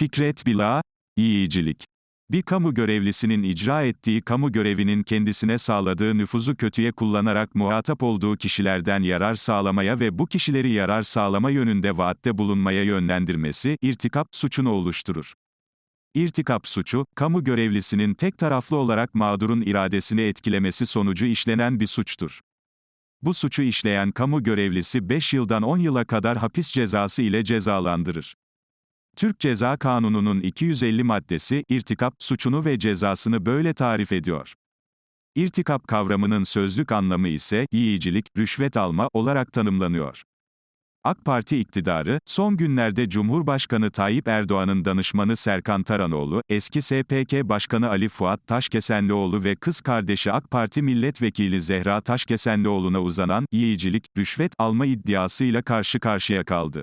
Fikret Bila, yiyicilik. Bir kamu görevlisinin icra ettiği kamu görevinin kendisine sağladığı nüfuzu kötüye kullanarak muhatap olduğu kişilerden yarar sağlamaya ve bu kişileri yarar sağlama yönünde vaatte bulunmaya yönlendirmesi, irtikap suçunu oluşturur. İrtikap suçu, kamu görevlisinin tek taraflı olarak mağdurun iradesini etkilemesi sonucu işlenen bir suçtur. Bu suçu işleyen kamu görevlisi 5 yıldan 10 yıla kadar hapis cezası ile cezalandırır. Türk Ceza Kanunu'nun 250 maddesi, irtikap suçunu ve cezasını böyle tarif ediyor. İrtikap kavramının sözlük anlamı ise, yiyicilik, rüşvet alma olarak tanımlanıyor. AK Parti iktidarı, son günlerde Cumhurbaşkanı Tayyip Erdoğan'ın danışmanı Serkan Taranoğlu, eski SPK Başkanı Ali Fuat Taşkesenlioğlu ve kız kardeşi AK Parti Milletvekili Zehra Taşkesenlioğlu'na uzanan, yiyicilik, rüşvet alma iddiasıyla karşı karşıya kaldı.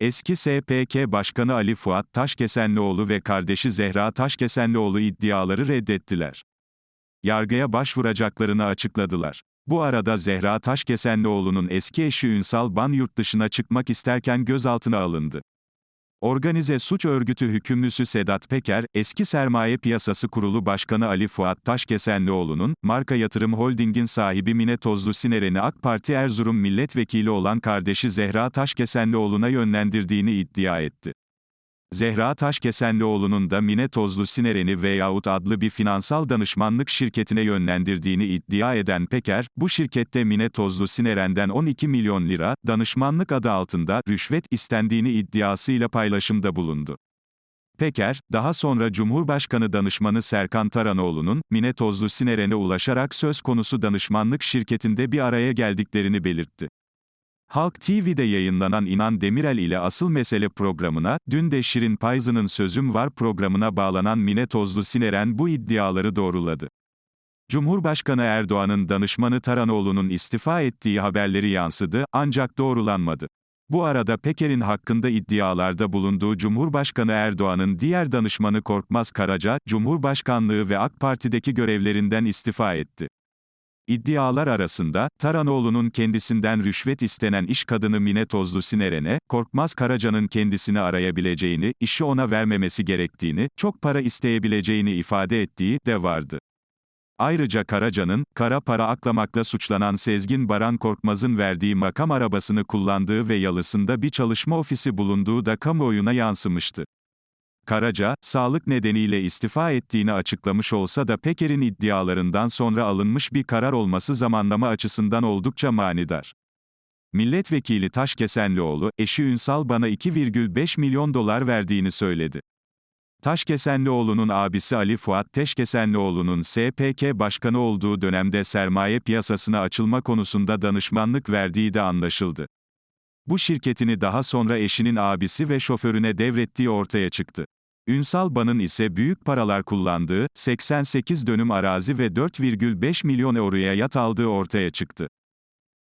Eski SPK Başkanı Ali Fuat Taşkesenlioğlu ve kardeşi Zehra Taşkesenlioğlu iddiaları reddettiler. Yargıya başvuracaklarını açıkladılar. Bu arada Zehra Taşkesenlioğlu'nun eski eşi Ünsal Ban yurt dışına çıkmak isterken gözaltına alındı. Organize suç örgütü hükümlüsü Sedat Peker, eski Sermaye Piyasası Kurulu Başkanı Ali Fuat Taşkesenlioğlu'nun, Marka Yatırım Holding'in sahibi Mine Tozlu Sineren'i AK Parti Erzurum milletvekili olan kardeşi Zehra Taşkesenlioğlu'na yönlendirdiğini iddia etti. Zehra Taşkesenlioğlu'nun da Mine Tozlu Sineren'i veyahut adlı bir finansal danışmanlık şirketine yönlendirdiğini iddia eden Peker, bu şirkette Mine Tozlu Sineren'den 12 milyon lira, danışmanlık adı altında, rüşvet istendiğini iddiasıyla paylaşımda bulundu. Peker, daha sonra Cumhurbaşkanı danışmanı Serkan Taranoğlu'nun, Mine Tozlu Sineren'e ulaşarak söz konusu danışmanlık şirketinde bir araya geldiklerini belirtti. Halk TV'de yayınlanan İnan Demirel ile Asıl Mesele programına, dün de Şirin Payzı'nın Sözüm Var programına bağlanan Mine Tozlu Sineren bu iddiaları doğruladı. Cumhurbaşkanı Erdoğan'ın danışmanı Taranoğlu'nun istifa ettiği haberleri yansıdı, ancak doğrulanmadı. Bu arada Peker'in hakkında iddialarda bulunduğu Cumhurbaşkanı Erdoğan'ın diğer danışmanı Korkmaz Karaca, Cumhurbaşkanlığı ve AK Parti'deki görevlerinden istifa etti. İddialar arasında, Taranoğlu'nun kendisinden rüşvet istenen iş kadını Mine Tozlu Sineren'e, Korkmaz Karaca'nın kendisini arayabileceğini, işi ona vermemesi gerektiğini, çok para isteyebileceğini ifade ettiği de vardı. Ayrıca Karaca'nın, kara para aklamakla suçlanan Sezgin Baran Korkmaz'ın verdiği makam arabasını kullandığı ve yalısında bir çalışma ofisi bulunduğu da kamuoyuna yansımıştı. Karaca, sağlık nedeniyle istifa ettiğini açıklamış olsa da Peker'in iddialarından sonra alınmış bir karar olması zamanlama açısından oldukça manidar. Milletvekili Taşkesenlioğlu, eşi Ünsal bana 2,5 milyon dolar verdiğini söyledi. Taşkesenlioğlu'nun abisi Ali Fuat Teşkesenlioğlu'nun SPK başkanı olduğu dönemde sermaye piyasasına açılma konusunda danışmanlık verdiği de anlaşıldı. Bu şirketini daha sonra eşinin abisi ve şoförüne devrettiği ortaya çıktı. Ünsal Ban'ın ise büyük paralar kullandığı, 88 dönüm arazi ve 4,5 milyon euroya yat aldığı ortaya çıktı.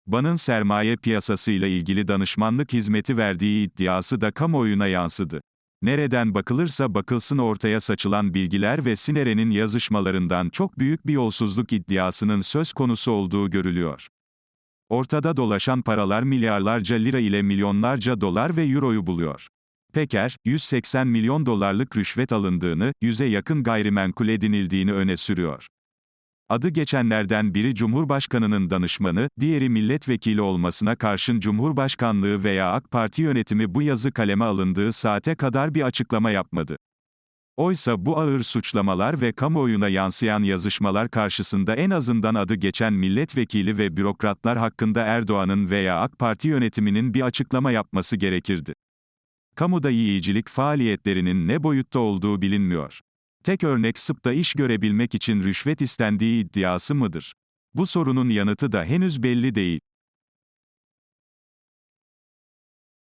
Ban'ın sermaye piyasasıyla ilgili danışmanlık hizmeti verdiği iddiası da kamuoyuna yansıdı. Nereden bakılırsa bakılsın ortaya saçılan bilgiler ve Sineren'in yazışmalarından çok büyük bir yolsuzluk iddiasının söz konusu olduğu görülüyor. Ortada dolaşan paralar milyarlarca lira ile milyonlarca dolar ve euroyu buluyor. Peker, 180 milyon dolarlık rüşvet alındığını, yüze yakın gayrimenkul edinildiğini öne sürüyor. Adı geçenlerden biri Cumhurbaşkanının danışmanı, diğeri milletvekili olmasına karşın Cumhurbaşkanlığı veya AK Parti yönetimi bu yazı kaleme alındığı saate kadar bir açıklama yapmadı. Oysa bu ağır suçlamalar ve kamuoyuna yansıyan yazışmalar karşısında en azından adı geçen milletvekili ve bürokratlar hakkında Erdoğan'ın veya AK Parti yönetiminin bir açıklama yapması gerekirdi. Kamuda yiyicilik faaliyetlerinin ne boyutta olduğu bilinmiyor. Tek örnek SıP'ta iş görebilmek için rüşvet istendiği iddiası mıdır? Bu sorunun yanıtı da henüz belli değil.